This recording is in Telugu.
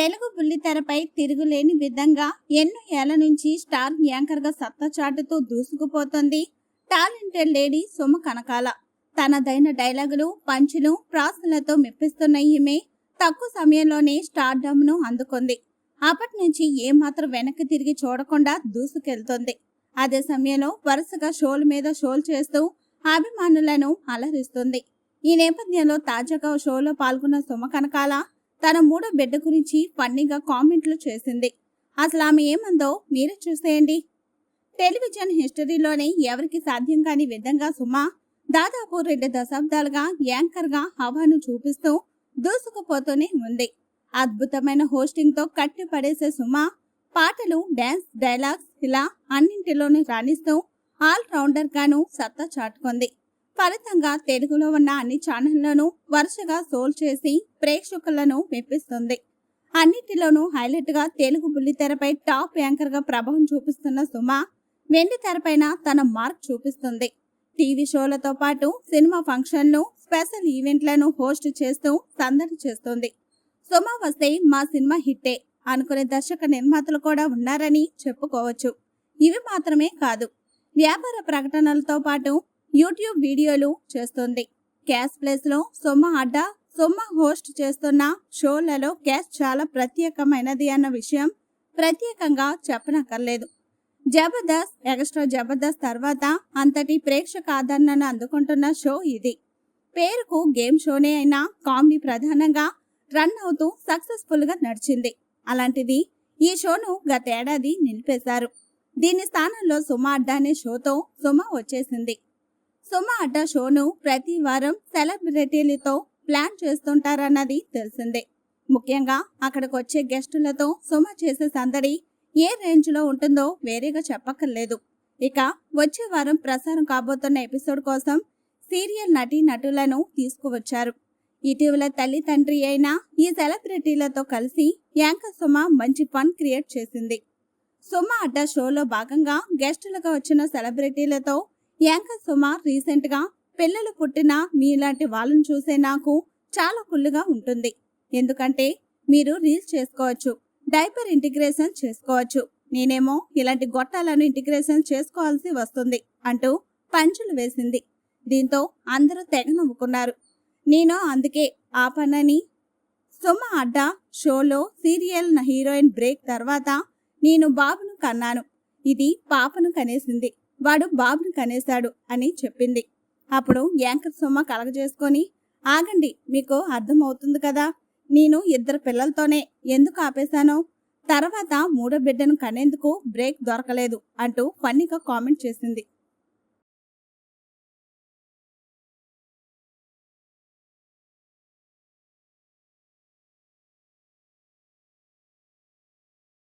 తెలుగు బుల్లితెరపై తిరుగులేని విధంగా ఎన్నో ఏళ్ళ నుంచి స్టార్ యాంకర్గా సత్తా చాటుతూ దూసుకుపోతుంది టాలెంటెడ్ లేడీ సుమ కనకాల. తనదైన డైలాగులు పంచులు ప్రాసలతో మెప్పిస్తున్న ఈమె తక్కువ సమయంలోనే స్టార్డమ్ను అందుకుంది. అప్పటి నుంచి ఏమాత్రం వెనక్కి తిరిగి చూడకుండా దూసుకెళ్తుంది. అదే సమయంలో వరుసగా షోల మీద షోలు చేస్తూ అభిమానులను అలరిస్తుంది. ఈ నేపథ్యంలో తాజాగా షోలో పాల్గొన్న సుమ కనకాల తన మూడో బిడ్డ గురించి ఫన్నీగా కామెంట్లు చేసింది. అసలు ఆమె ఏమందో మీరే చూసేయండి. టెలివిజన్ హిస్టరీలోనే ఎవరికి సాధ్యం కాని విధంగా సుమ దాదాపు రెండు దశాబ్దాలుగా యాంకర్గా హవాను చూపిస్తూ దూసుకుపోతూనే ఉంది. అద్భుతమైన హోస్టింగ్తో కట్టిపడేసే సుమా సుమ పాటలు డ్యాన్స్ డైలాగ్స్ ఇలా అన్నింటిలోనూ రాణిస్తూ ఆల్ రౌండర్గాను సత్తా చాటుకుంది. ఫలితంగా తెలుగులో ఉన్న అన్ని ఛానళ్ళను వరుసగా సోల్ చేసి ప్రేక్షకులను మెప్పిస్తుంది. అన్నిటిలోనూ హైలైట్గా తెలుగు బుల్లితెరపై టాప్ యాంకర్గా ప్రభావం చూపిస్తున్న సుమ వెండి తెరపైన తన మార్క్ చూపిస్తుంది. టీవీ షోలతో పాటు సినిమా ఫంక్షన్లు స్పెషల్ ఈవెంట్లను హోస్ట్ చేస్తూ సందడి చేస్తుంది. సుమ వస్తే మా సినిమా హిట్టే అనుకునే దర్శక నిర్మాతలు కూడా ఉన్నారని చెప్పుకోవచ్చు. ఇవి మాత్రమే కాదు వ్యాపార ప్రకటనలతో పాటు యూట్యూబ్ వీడియోలు చేస్తుంది. క్యాష్ ప్లేస్లో సొమ్మ అడ్డా సొమ్మ హోస్ట్ చేస్తున్న షోలలో క్యాష్ చాలా ప్రత్యేకమైనది అన్న విషయం ప్రత్యేకంగా చెప్పనక్కర్లేదు. జబర్దస్త్ ఎక్స్ట్రా జబర్దస్త్ తర్వాత అంతటి ప్రేక్షక ఆదరణను అందుకుంటున్న షో ఇది. పేరుకు గేమ్ షోనే అయినా కామెడీ ప్రధానంగా రన్ అవుతూ సక్సెస్ఫుల్గా నడిచింది. అలాంటిది ఈ షోను గతేడాది నిలిపేశారు. దీని స్థానంలో సుమ అడ్డా అనే షోతో సుమ వచ్చేసింది. సుమ అడ్డా షోను ప్రతి వారం సెలబ్రిటీలతో ప్లాన్ చేస్తుంటారన్నది తెలిసిందే. ముఖ్యంగా అక్కడికి వచ్చే గెస్టులతో సుమ చేసే సందడి ఏ రేంజ్లో ఉంటుందో వేరేగా చెప్పక్కర్లేదు. ఇక వచ్చే వారం ప్రసారం కాబోతున్న ఎపిసోడ్ కోసం సీరియల్ నటీ నటులను తీసుకువచ్చారు. ఇటీవల తల్లి తండ్రి అయిన ఈ సెలబ్రిటీలతో కలిసి యాంకర్ సుమ మంచి ఫన్ క్రియేట్ చేసింది. సుమ అడ్డా షోలో భాగంగా గెస్టులుగా వచ్చిన సెలబ్రిటీలతో యాంకర్ సుమ రీసెంట్గా పిల్లలు పుట్టిన మీలాంటి వాళ్ళని చూసే నాకు చాలా కుళ్ళుగా ఉంటుంది. ఎందుకంటే మీరు రీల్స్ చేసుకోవచ్చు డైపర్ ఇంటిగ్రేషన్ చేసుకోవచ్చు. నేనేమో ఇలాంటి గొట్టాలను ఇంటిగ్రేషన్ చేసుకోవాల్సి వస్తుంది అంటూ పంచులు వేసింది. దీంతో అందరూ తెగ నవ్వుకున్నారు. నేను అందుకే ఆ పనని సుమ అడ్డ షోలో సీరియల్ నా హీరోయిన్ బ్రేక్ తర్వాత నేను బాబును కన్నాను. ఇది పాపను కనేసింది. వాడు బాబును కనేశాడు అని చెప్పింది. అప్పుడు యాంకర్ సుమ కలగజేసుకొని ఆగండి మీకు అర్థమవుతుంది కదా నేను ఇద్దరు పిల్లలతోనే ఎందుకు ఆపేశానో? తర్వాత మూడో బిడ్డను కనేందుకు బ్రేక్ దొరకలేదు అంటూ ఫన్నీగా కామెంట్ చేసింది.